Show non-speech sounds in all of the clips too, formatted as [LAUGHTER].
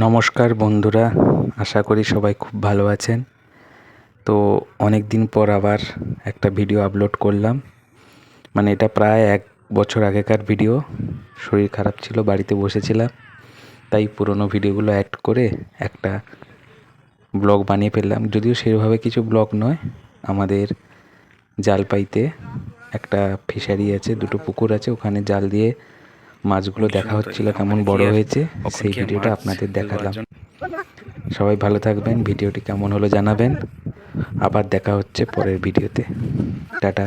নমস্কার বন্ধুরা, আশা করি সবাই খুব ভালো আছেন। তো অনেক দিন পর আবার একটা ভিডিও আপলোড করলাম। মানে এটা প্রায় এক বছর আগেকার ভিডিও। শরীর খারাপ ছিল, বাড়িতে বসেছিলাম। তাই পুরনো ভিডিওগুলো অ্যাড করে একটা ব্লগ বানিয়ে ফেললাম। যদিও সেভাবে কিছু ব্লগ নয়, আমাদের জালপাইতে একটা ফিশারি আছে, দুটো পুকুর আছে, ওখানে জাল দিয়ে মাছগুলো দেখা হচ্ছিল কেমন বড় হয়েছে সেই ভিডিওটা আপনাদের দেখালাম। সবাই ভালো থাকবেন ভিডিওটি কেমন হলো জানাবেন। আবার দেখা হচ্ছে পরের ভিডিওতে। টাটা।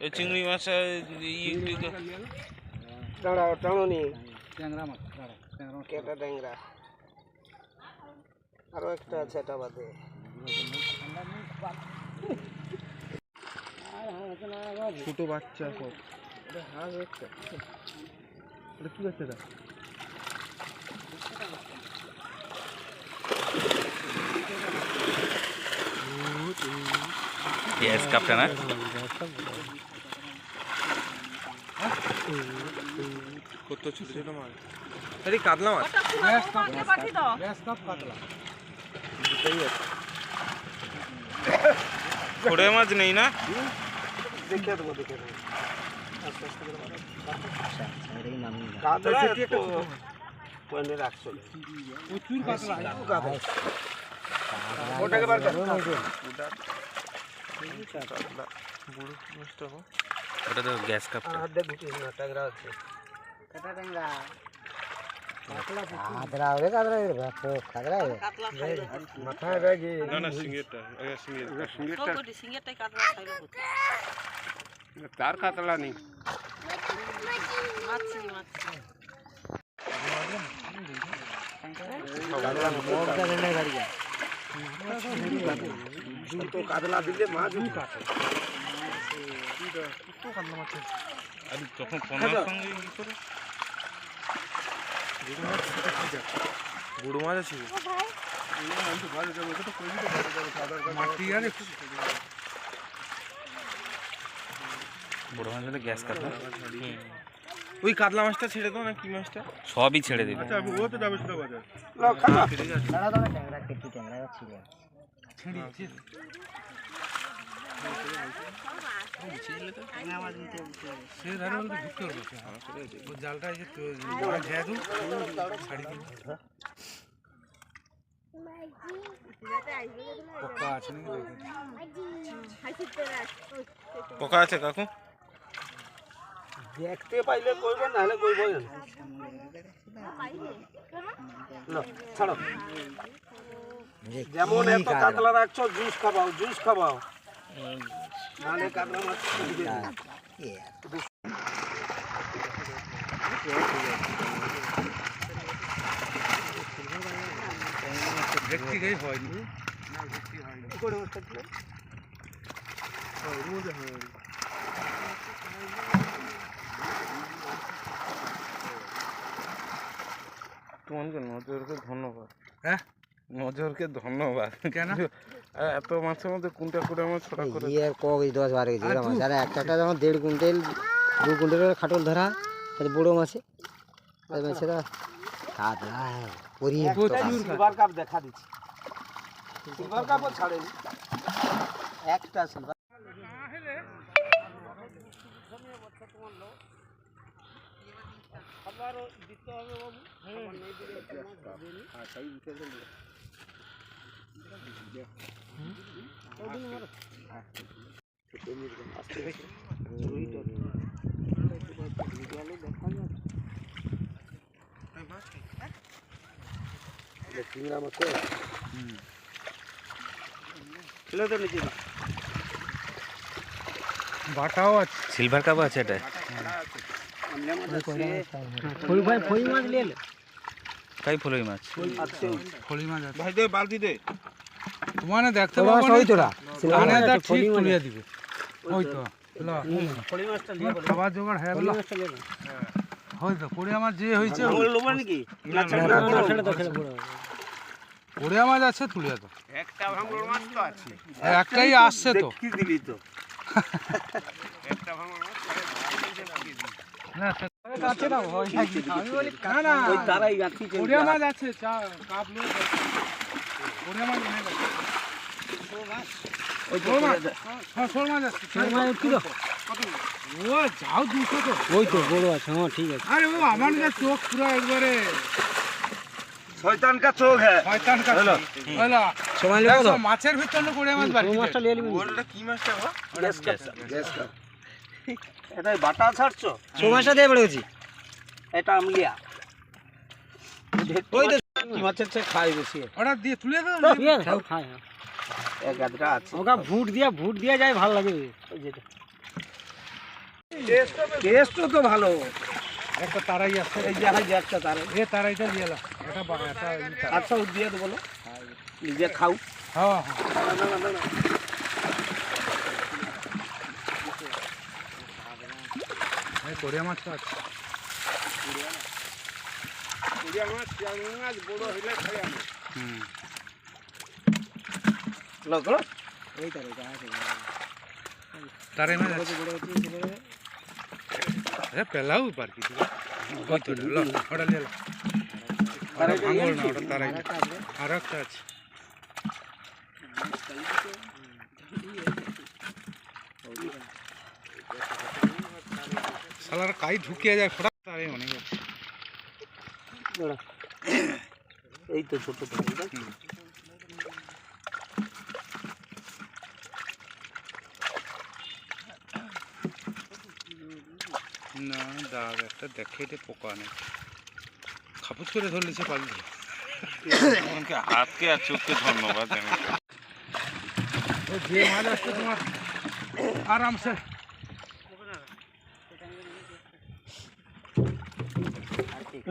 এই চিংড়ি মাছ ইয়ে দাঁড়াও টানুনি কেটা ট্যাংরা আরও একটা আছে এটা বাদে ছোট বাচ্চা সব এটা কি বাচ্চা এটা কাপটা না কত ছোট ছোট মাছ আরে কাতলা মাছ ছোট মাছ নেই না দেখে দেবো দেখে দেবো আস্তে আস্তে করে বাড়াও। কাতলা একটু পয়েন্টে রাখছো প্রচুর কাতলা ওটাকে বার কর বুড়ো মাছটা হোক ওটা তো গ্যাস কাপটা হাত দিয়ে ঢুকিস না ট্যাংরা আছে মাথায় ব্যাগে না না সিঙ্গেরটা আগে সিঙ্গের সিঙ্গেরটা তার কাতলা নেই তো কাতলা দিলে মাছ কাটে তখন সঙ্গে কি করে? বুড়ো মাছ আছে বড় মাছ হলে গ্যাস কাপটা ওই কাতলা মাছটা ছেড়ে দাও না কি মাছটা? সবই ছেড়ে দেবে। ও তো যাবে সেটা বাজার। লো খানা পোকা আছে কাকু? দেখতে পাইলে কইবে না হলে কইব না লো ছাড়ো। যেমন এত কাতলা রাখছো জুস খাবাও জুস খাবাও। মাছ দিবে না। কি করে বসতে দিলে? তোমাকে নজরকে ধন্যবাদ হ্যাঁ? নজরকে ধন্যবাদ কেন? [LAUGHS] আর এত মাছের মধ্যে কোনটা করে আমার ছড়া করে ইয়ে আর ক কেজি দশ বারো কেজি এরকম আছে আর একটা একটা যেমন দেড় কুইন্টাল দু কুইন্টালের খাটল ধরা সাথে বড়ো মাছে। আর মাছেরা পরি একটা সিলভার কাপ দেখা দিচ্ছি। সিলভার কাপও ছাড়েনি। একটা সিলভার দিতে হবে বাবু। চিংড়া মাছ ছিল তো নিচে বাটাও আছে। সিলভার কাপ আছে এটা? ভাই ফই মাছ নিয়ে কাই ফুলই মাছ। আছে ফলি মাছ আছে। ভাই দে বালতি দে। তোমানে দেখতে পাবো ওই তোরা। কানে দা ঠিক তুলিয়ে দিবে। ওই তো ল। ফলি মাছটা নিয়ে বলো। খাবার জোগাড় হয়ে গেল। ফলি মাছটা নিয়ে হই তো কোড়িয়া মাছ যে হয়েছে না দাও কোড়িয়া মাছ আছে তুলিয়া তো একটা ভাঙড় মাছ তো আছে। একটাই আসছে তো। কি দিলি তো। না সে- আমি বলি না না ওই তারাই গাছি কোড়িয়া মাছ আছে চা কাপ মাছের ভিতরে এটা বাটা ছাড়ছো এটা আমলিয়া ওই মাছের চেয়ে খাই বেশি? ওটা দিয়ে তুলে দাও খাও। খাই এক আধটা আছে। ওটা ভুট দিয়া ভুট দিয়া যায় ভালো লাগে। ওই যেটা টেস্ট তো ভালো। একটা তারাই আছে। এই যে হয় একটা তার এ তারাইটা দিয়ে এটা তারাই। আচ্ছা ও দিয়ে দেবো বলো নিজে খাও। হ্যাঁ হ্যাঁ। কোড়িয়া মাছ তো আছে। হুম মাছ আছে এ পেলাও পার কি ওই তো লো ওটা নিয়ে ভাঙল না ওটা তারাই না। আর একটা আছে। শালার কাই ঢুকিয়ে যায় ফোটা তারাই অনেক আছে দাঁড়া। এই তো ছোট তো না দাগ একটা দেখে এটা পোকা নেই। খাপুচ করে ধরলেছে পালি আমাকে হাতকে আর চোখকে ধন্যবাদ আমি ও যে মাছ আসছে তোমার আরামসে।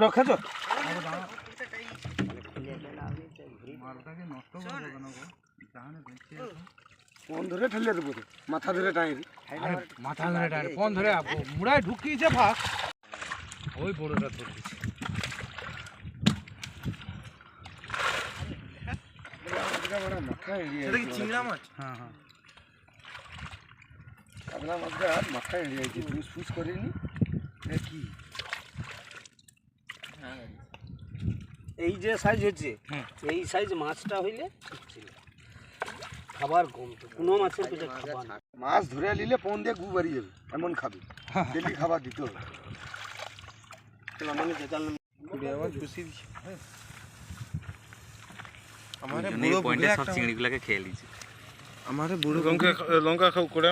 রখাছো মালটাকে কোন ধরে ঠেলে দেবো মাথা ধরে টাঙিয়ে মাথা ধরে ডাইরে ফোন ধরে মুড়ায় ঢুকিয়েছে ফাঁক ওই বড়টা ধরেছে চিংড়া মাছ? হ্যাঁ হ্যাঁ। কাতলা মাছটা মাথা এড়িয়ে গেছে ফুস ফুস করেনি? কি? এই যে সাইজ হচ্ছে এই সাইজ মাছটা হইলে খাবার কম কোনো মাছের পেটে খাবার না মাছ ধরে নিলে পন দিয়ে গু বাড়ি যাবে এমন খাবে। [LAUGHS] ডেলি খাবার দিতে হবে। আমারে বুড়ো লঙ্কা খাও করে